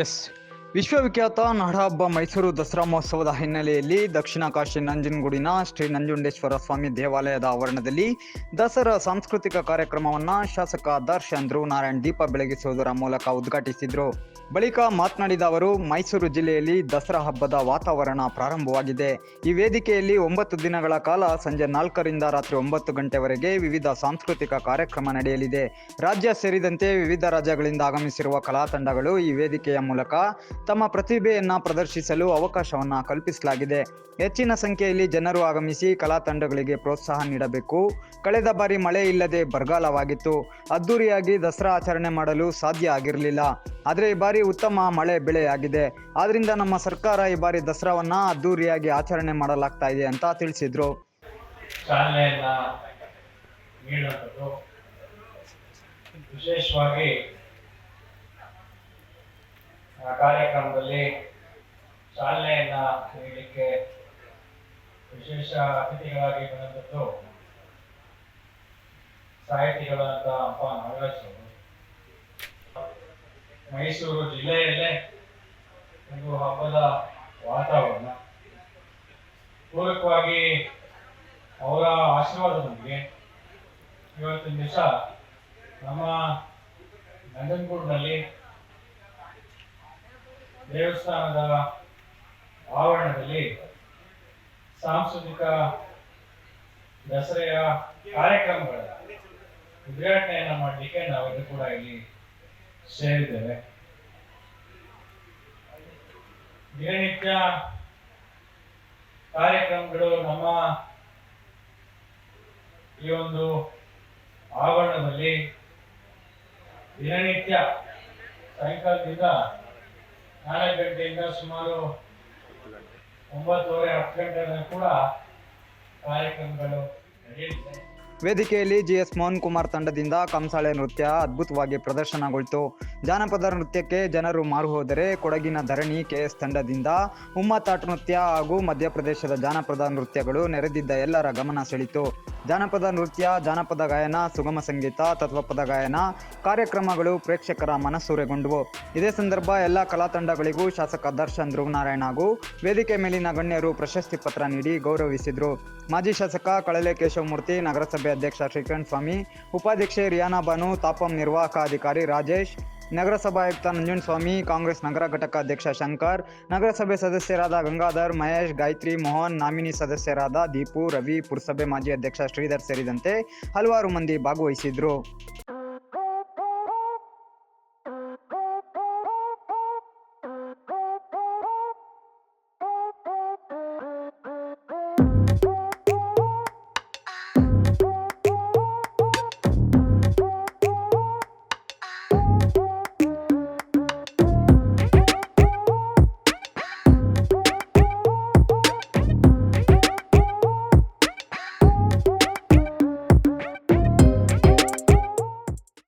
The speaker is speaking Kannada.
ಎಸ್ ವಿಶ್ವವಿಖ್ಯಾತ ನಾಡಹಬ್ಬ ಮೈಸೂರು ದಸರಾ ಮಹೋತ್ಸವದ ಹಿನ್ನೆಲೆಯಲ್ಲಿ ದಕ್ಷಿಣ ಕಾಶಿ ನಂಜನಗೂಡಿನ ಶ್ರೀ ನಂಜುಂಡೇಶ್ವರ ಸ್ವಾಮಿ ದೇವಾಲಯದ ಆವರಣದಲ್ಲಿ ದಸರಾ ಸಾಂಸ್ಕೃತಿಕ ಕಾರ್ಯಕ್ರಮವನ್ನು ಶಾಸಕ ದರ್ಶನ್ ಧ್ರುವ ನಾರಾಯಣ್ ದೀಪ ಬೆಳಗಿಸುವುದರ ಮೂಲಕ ಉದ್ಘಾಟಿಸಿದರು. ಬಳಿಕ ಮಾತನಾಡಿದ ಅವರು, ಮೈಸೂರು ಜಿಲ್ಲೆಯಲ್ಲಿ ದಸರಾ ಹಬ್ಬದ ವಾತಾವರಣ ಪ್ರಾರಂಭವಾಗಿದೆ. ಈ ವೇದಿಕೆಯಲ್ಲಿ ಒಂಬತ್ತು ದಿನಗಳ ಕಾಲ ಸಂಜೆ ನಾಲ್ಕರಿಂದ ರಾತ್ರಿ ಒಂಬತ್ತು ಗಂಟೆವರೆಗೆ ವಿವಿಧ ಸಾಂಸ್ಕೃತಿಕ ಕಾರ್ಯಕ್ರಮ ನಡೆಯಲಿದೆ. ರಾಜ್ಯ ಸೇರಿದಂತೆ ವಿವಿಧ ರಾಜ್ಯಗಳಿಂದ ಆಗಮಿಸಿರುವ ಕಲಾ ತಂಡಗಳು ಈ ವೇದಿಕೆಯ ಮೂಲಕ ತಮ್ಮ ಪ್ರತಿಭೆಯನ್ನು ಪ್ರದರ್ಶಿಸಲು ಅವಕಾಶವನ್ನು ಕಲ್ಪಿಸಲಾಗಿದೆ. ಹೆಚ್ಚಿನ ಸಂಖ್ಯೆಯಲ್ಲಿ ಜನರು ಆಗಮಿಸಿ ಕಲಾ ತಂಡಗಳಿಗೆ ಪ್ರೋತ್ಸಾಹ ನೀಡಬೇಕು. ಕಳೆದ ಬಾರಿ ಮಳೆ ಇಲ್ಲದೆ ಬರಗಾಲವಾಗಿತ್ತು. ಅದ್ದೂರಿಯಾಗಿ ದಸರಾ ಆಚರಣೆ ಮಾಡಲು ಸಾಧ್ಯ ಆಗಿರಲಿಲ್ಲ. ಆದರೆ ಈ ಬಾರಿ ಉತ್ತಮ ಮಳೆ ಬೆಳೆಯಾಗಿದೆ ಆದ್ರಿಂದ ನಮ್ಮ ಸರ್ಕಾರ ಈ ಬಾರಿ ದಸರಾವನ್ನ ಅದ್ದೂರಿಯಾಗಿ ಆಚರಣೆ ಮಾಡಲಾಗ್ತಾ ಇದೆ ಅಂತ ತಿಳಿಸಿದ್ರು. ವಿಶೇಷವಾಗಿ ಕಾರ್ಯಕ್ರಮದಲ್ಲಿ ಚಾಲನೆಯನ್ನ ನೀಡಲಿಕ್ಕೆ ವಿಶೇಷ ಅತಿಥಿಗಳಾಗಿ ಬಂದಂಥದ್ದು ಸಾಹಿತಿಗಳಾದ ಅಪ್ಪ ನಾಗರಾಜ್ ಮೈಸೂರು ಜಿಲ್ಲೆಯಲ್ಲೇ ಒಂದು ಹಬ್ಬದ ವಾತಾವರಣ. ಪೂರಕವಾಗಿ ಅವರ ಆಶೀರ್ವಾದದೊಂದಿಗೆ ಇವತ್ತಿನ ದಿವಸ ನಮ್ಮ ನಂಜನಗೂಡಿನಲ್ಲಿ ದೇವಸ್ಥಾನದ ಆವರಣದಲ್ಲಿ ಸಾಂಸ್ಕೃತಿಕ ದಸರೆಯ ಕಾರ್ಯಕ್ರಮಗಳ ಉದ್ಘಾಟನೆಯನ್ನ ಮಾಡಲಿಕ್ಕೆ ನಾವೆಲ್ಲರೂ ಕೂಡ ಇಲ್ಲಿ ಸೇರಿದ್ದೇವೆ. ದಿನನಿತ್ಯ ಕಾರ್ಯಕ್ರಮಗಳು ನಮ್ಮ ಈ ಒಂದು ಆವರಣದಲ್ಲಿ ದಿನನಿತ್ಯ ಸಾಯಂಕಾಲದಿಂದ ನಾಲ್ಕು ಗಂಟೆಯಿಂದ ಸುಮಾರು ಒಂಬತ್ತುವರೆ ಹತ್ತು ಗಂಟೆ ತನಕ ಕೂಡ ಕಾರ್ಯಕ್ರಮಗಳು ನಡೆಯಲಿದೆ ವೇದಿಕೆಯಲ್ಲಿ ಜಿಎಸ್ ಮೋಹನ್ ಕುಮಾರ್ ತಂಡದಿಂದ ಕಂಸಾಳೆ ನೃತ್ಯ ಅದ್ಭುತವಾಗಿ ಪ್ರದರ್ಶನಗೊಳ್ತು. ಜಾನಪದ ನೃತ್ಯಕ್ಕೆ ಜನರು ಮಾರು ಹೋದರೆ ಕೊಡಗಿನ ಧರಣಿ ಕೆಎಸ್ ತಂಡದಿಂದ ಉಮ್ಮತ್ತಾಟ ನೃತ್ಯ ಹಾಗೂ ಮಧ್ಯಪ್ರದೇಶದ ಜಾನಪದ ನೃತ್ಯಗಳು ನೆರೆದಿದ್ದ ಎಲ್ಲರ ಗಮನ ಸೆಳೆಯಿತು. ಜಾನಪದ ನೃತ್ಯ, ಜಾನಪದ ಗಾಯನ, ಸುಗಮ ಸಂಗೀತ, ತತ್ವಪದ ಗಾಯನ ಕಾರ್ಯಕ್ರಮಗಳು ಪ್ರೇಕ್ಷಕರ ಮನಸ್ಸೂರೆಗೊಂಡವು ಇದೇ ಸಂದರ್ಭ ಎಲ್ಲ ಕಲಾ ತಂಡಗಳಿಗೂ ಶಾಸಕ ದರ್ಶನ್ ಧ್ರುವನಾರಾಯಣ ಹಾಗೂ ವೇದಿಕೆ ಮೇಲಿನ ಗಣ್ಯರು ಪ್ರಶಸ್ತಿ ಪತ್ರ ನೀಡಿ ಗೌರವಿಸಿದರು. ಮಾಜಿ ಶಾಸಕ ಕಳಲೆ ಕೇಶವಮೂರ್ತಿ, ನಗರಸಭೆ ಅಧ್ಯಕ್ಷ ಶ್ರೀಕಂಠ ಸ್ವಾಮಿ ಉಪಾಧ್ಯಕ್ಷೆ ರಿಯಾನಾ ಬಾನು, ತಾಪಂ ನಿರ್ವಾಹಕ ಅಧಿಕಾರಿ ರಾಜೇಶ್ ನಗರಸಭಾಯುಕ್ತ ನಂಜುಂಡಸ್ವಾಮಿ, ಕಾಂಗ್ರೆಸ್ ನಗರ ಘಟಕ ಅಧ್ಯಕ್ಷ ಶಂಕರ್, ನಗರಸಭೆ ಸದಸ್ಯರಾದ ಗಂಗಾಧರ್, ಮಹೇಶ್, ಗಾಯತ್ರಿ, ಮೋಹನ್, ನಾಮಿನಿ ಸದಸ್ಯರಾದ ದೀಪು, ರವಿ, ಪುರಸಭೆ ಮಾಜಿ ಅಧ್ಯಕ್ಷ ಶ್ರೀಧರ್ ಸೇರಿದಂತೆ ಹಲವಾರು ಮಂದಿ ಭಾಗವಹಿಸಿದ್ರು.